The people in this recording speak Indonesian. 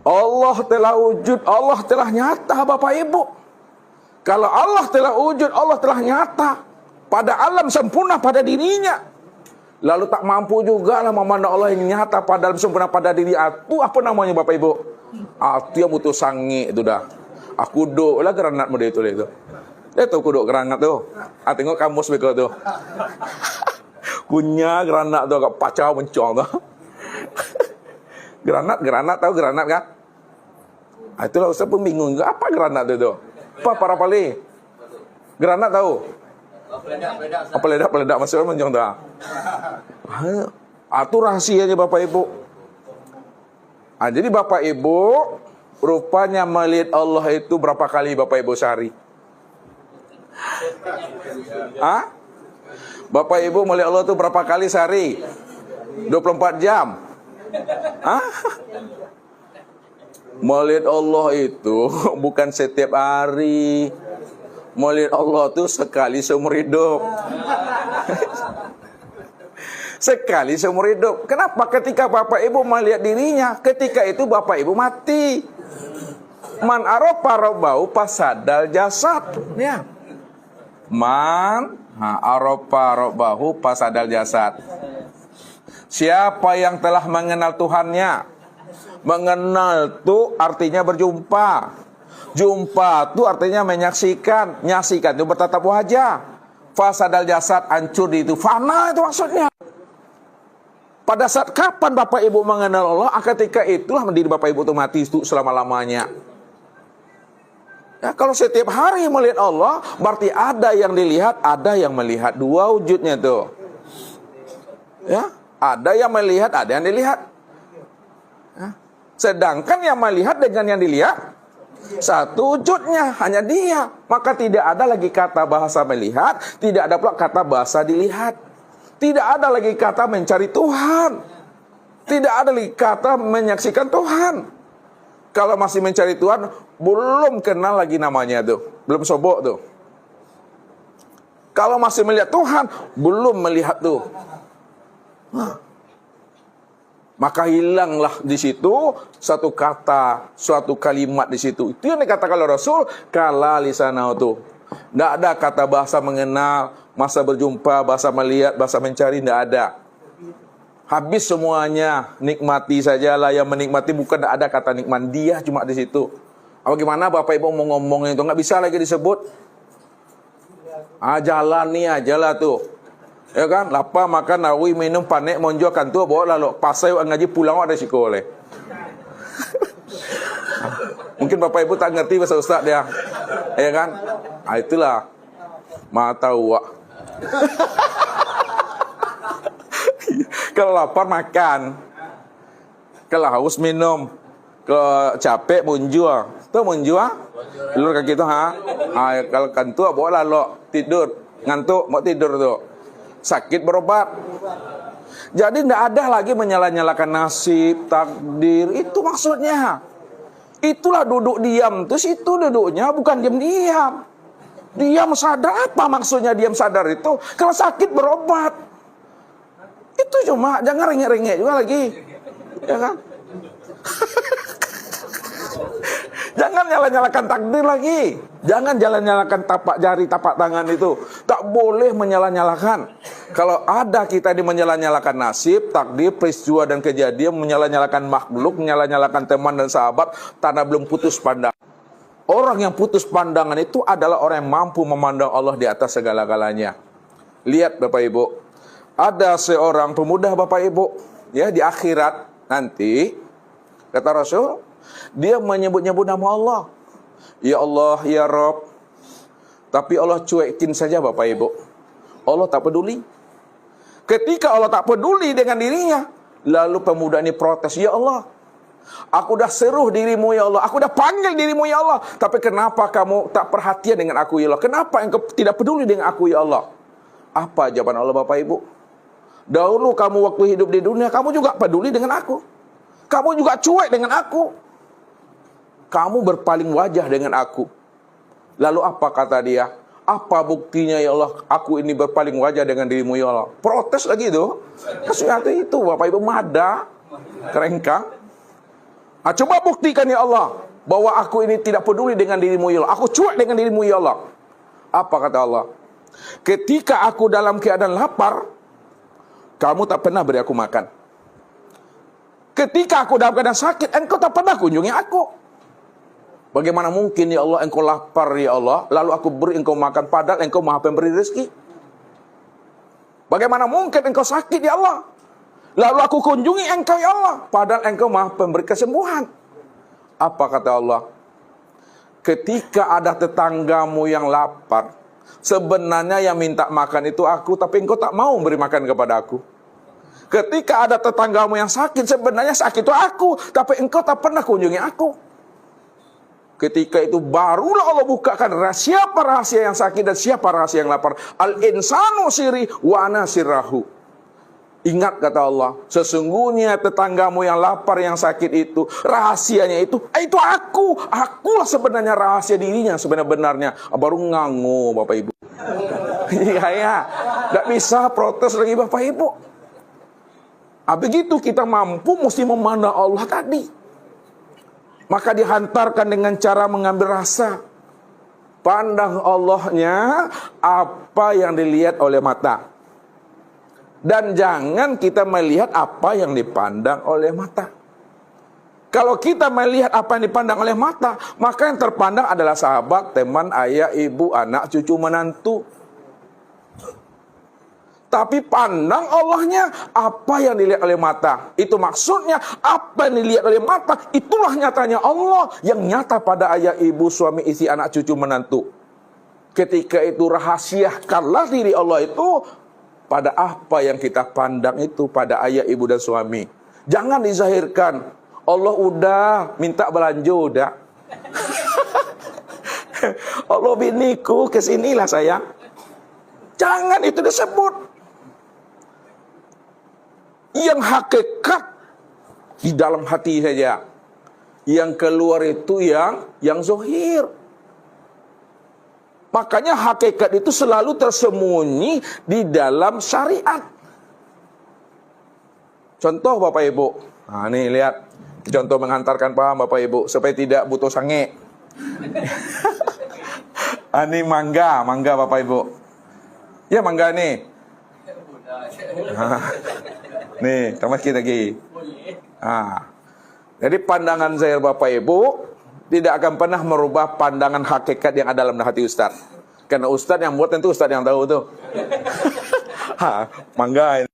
Allah telah wujud, Allah telah nyata Bapak Ibu. Kalau Allah telah wujud, Allah telah nyata pada alam sempurna pada dirinya. Lalu tak mampu juga lah memandang Allah yang nyata pada alam sempurna pada diri aku. Apa namanya Bapak Ibu? Aku yang butuh sangi itu dah. Aku duduk lah granat muda itu itu. Dia tahu kuduk granat tu. Ah tengok kamus mereka tu. Kunya granat tu agak pacau mencong tu. Granat, granat tahu granat kan? Ah, itulah Ustaz pun bingung juga. Apa granat tu tu? Apa para pali? Granat tahu? Apa peledak peledak maksudnya mencong tu. Ah, tu rahsianya Bapak Ibu. Ah, jadi Bapak Ibu rupanya melihat Allah itu berapa kali Bapak Ibu sehari? Hah? Bapak Ibu melihat Allah itu berapa kali sehari? 24 jam. Hah? Melihat Allah itu bukan setiap hari. Melihat Allah itu sekali seumur hidup. sekali seumur hidup. Kenapa? Ketika Bapak Ibu melihat dirinya, ketika itu Bapak Ibu mati. Man aropa robau pasadal jasad. Ya. Man aropa robahu pasadal jasad. Siapa yang telah mengenal Tuhannya? Mengenal itu artinya berjumpa. Jumpa itu artinya menyaksikan. Nyaksikan itu bertatap wajah. Fasadal jasad hancur di itu. Fana itu maksudnya. Pada saat kapan Bapak Ibu mengenal Allah, ah, ketika itulah menjadi Bapak Ibu itu mati itu selama-lamanya. Ya, kalau setiap hari melihat Allah, berarti ada yang dilihat, ada yang melihat. Dua wujudnya tuh. Ya, ada yang melihat, ada yang dilihat. Ya. Sedangkan yang melihat dengan yang dilihat, satu wujudnya, hanya dia. Maka tidak ada lagi kata bahasa melihat, tidak ada pula kata bahasa dilihat. Tidak ada lagi kata mencari Tuhan. Tidak ada lagi kata menyaksikan Tuhan. Kalau masih mencari Tuhan, belum kenal lagi namanya tuh. Belum sobok tuh. Kalau masih melihat Tuhan, belum melihat tuh. Maka hilanglah di situ satu kata, suatu kalimat di situ. Itu yang dikatakan oleh Rasul, kala lisanau tuh. Tidak ada kata bahasa mengenal, masa berjumpa, bahasa melihat, bahasa mencari, tidak ada. Habis semuanya, nikmati sajalah yang menikmati bukan ada kata nikmat dia cuma di situ. Apa gimana Bapak Ibu mau ngomong itu nggak bisa lagi disebut. Ah jalan nih aja lah tuh. Ya kan, lapar makan nawi minum panek monjo kan tuh bawa lalu pasai ngaji pulang ada siko oleh. Mungkin Bapak Ibu tak ngerti bahasa Ustaz dia. Ya kan? Ah itulah. Mata uak. Kalau lapar makan. Kalau haus minum. Kalau capek munjua. Tuh munjua? Lur kaki tu ha. Ah kalau kantuk bawa lalu tidur. Ngantuk mau tidur tu. Sakit berobat. Jadi tidak ada lagi menyala-nyalakan nasib, takdir. Itu maksudnya. Itulah duduk diam. Terus itu duduknya bukan diam-diam. Diam sadar apa maksudnya diam sadar itu? Kalau sakit berobat. Itu cuma jangan rengek-rengek juga lagi. Ya kan? Jangan nyala-nyalakan takdir lagi. Jangan jalan-nyalakan tapak jari, tapak tangan itu. Tak boleh menyala-nyalakan. Kalau ada kita di menyala-nyalakan nasib, takdir, peristiwa dan kejadian, menyala-nyalakan makhluk, menyala-nyalakan teman dan sahabat, tanah belum putus pandang. Orang yang putus pandangan itu adalah orang yang mampu memandang Allah di atas segala-galanya. Lihat Bapak Ibu, ada seorang pemuda Bapak Ibu, ya di akhirat nanti, kata Rasul, dia menyebut-nyebut nama Allah. Ya Allah, ya Rob. Tapi Allah cuekin saja Bapak Ibu. Allah tak peduli. Ketika Allah tak peduli dengan dirinya, lalu pemuda ini protes, Ya Allah, aku dah seruh dirimu ya Allah, aku dah panggil dirimu ya Allah. Tapi kenapa kamu tak perhatian dengan aku ya Allah? Kenapa engkau tidak peduli dengan aku ya Allah? Apa jawaban Allah Bapak Ibu? Dahulu kamu waktu hidup di dunia, kamu juga peduli dengan aku. Kamu juga cuek dengan aku. Kamu berpaling wajah dengan aku. Lalu apa kata dia? Apa buktinya ya Allah aku ini berpaling wajah dengan dirimu ya Allah? Protes lagi itu. Kasih itu Bapak Ibu mada. Kerengkang. Ah, coba buktikan ya Allah bahwa aku ini tidak peduli dengan dirimu ya Allah. Aku cuek dengan dirimu ya Allah. Apa kata Allah? Ketika aku dalam keadaan lapar, kamu tak pernah beri aku makan. Ketika aku dalam keadaan sakit, engkau tak pernah kunjungi aku. Bagaimana mungkin ya Allah engkau lapar ya Allah, lalu aku beri engkau makan padahal engkau maha pemberi rezeki. Bagaimana mungkin engkau sakit ya Allah, lalu aku kunjungi engkau ya Allah, padahal engkau maha pemberi kesembuhan. Apa kata Allah? Ketika ada tetanggamu yang lapar, sebenarnya yang minta makan itu aku, tapi engkau tak mau beri makan kepada aku. Ketika ada tetanggamu yang sakit, sebenarnya sakit itu aku, tapi engkau tak pernah kunjungi aku. Ketika itu barulah Allah bukakan rahasia siapa rahasia yang sakit dan siapa rahasia yang lapar. Al insanu siri wa ana sirrahu. Ingat kata Allah, sesungguhnya tetanggamu yang lapar yang sakit itu rahasianya itu itu aku. Akulah sebenarnya rahasia dirinya sebenarnya baru ngangu Bapak Ibu. Iya ya. Enggak bisa protes lagi Bapak Ibu. Ah, begitu kita mampu mesti memandang Allah tadi. Maka dihantarkan dengan cara mengambil rasa. Pandang Allahnya apa yang dilihat oleh mata. Dan jangan kita melihat apa yang dipandang oleh mata. Kalau kita melihat apa yang dipandang oleh mata, maka yang terpandang adalah sahabat, teman, ayah, ibu, anak, cucu, menantu. Tapi pandang Allahnya apa yang dilihat oleh mata. Itu maksudnya apa yang dilihat oleh mata. Itulah nyatanya Allah yang nyata pada ayah ibu, suami, istri, anak, cucu, menantu. Ketika itu rahasiakanlah diri Allah itu pada apa yang kita pandang itu pada ayah, ibu, dan suami. Jangan dizahirkan. Allah udah minta belanja udah. Allah biniku ke sinilah sayang. Jangan itu disebut yang hakikat di dalam hati saja. Yang keluar itu yang yang zohir. Makanya hakikat itu selalu tersembunyi di dalam syariat. Contoh Bapak Ibu. Nah, ini lihat. Contoh mengantarkan paham Bapak Ibu. Supaya tidak butuh sange. ah, ini mangga. Mangga Bapak Ibu. Ya mangga nih. Nih, tambah sikit lagi. Ah. Jadi pandangan saya Bapak Ibu tidak akan pernah merubah pandangan hakikat yang ada dalam hati Ustaz. Karena Ustaz yang buat tentu Ustaz yang tahu tuh. ha, mangga.